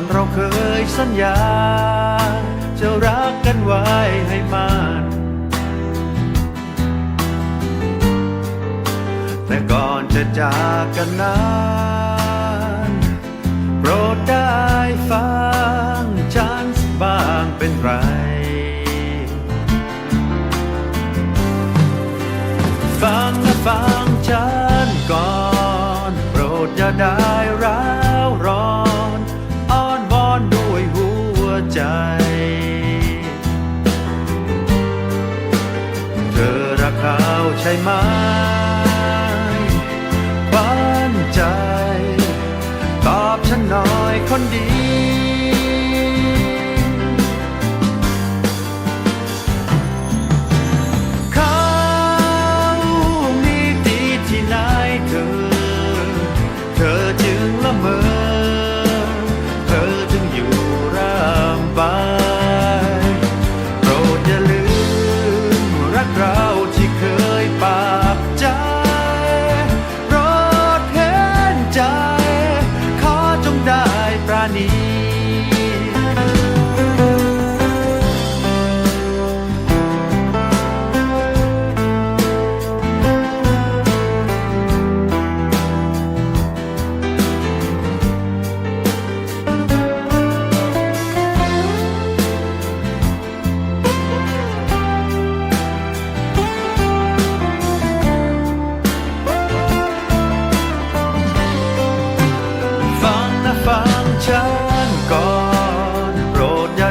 อนเราเคยสัญญา จะรักกันไว้ให้มันแต่ก่อนจะจากกันนั้นโปรดได้ฟังฉันส์บ้างเป็นไรฟังนะฟัง ช่ไหมบ้านใจ ตอบฉันหน่อยคนดี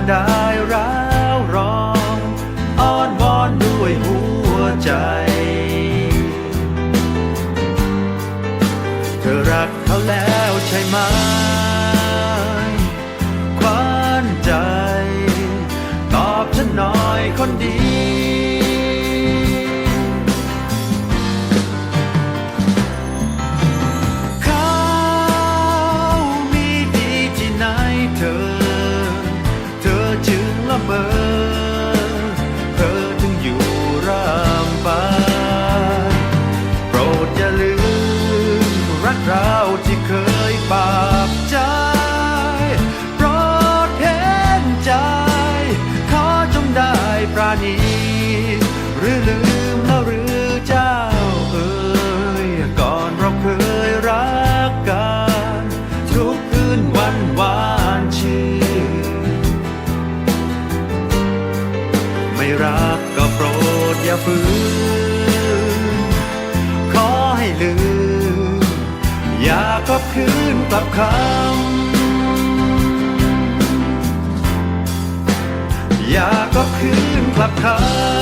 나. ืนวันหวานชื่นไม่รักก็โปรดอย่าฝืน ขอให้ลืม อย่ากลับคืนกลับคำอย่ากลับคืนกลับคำ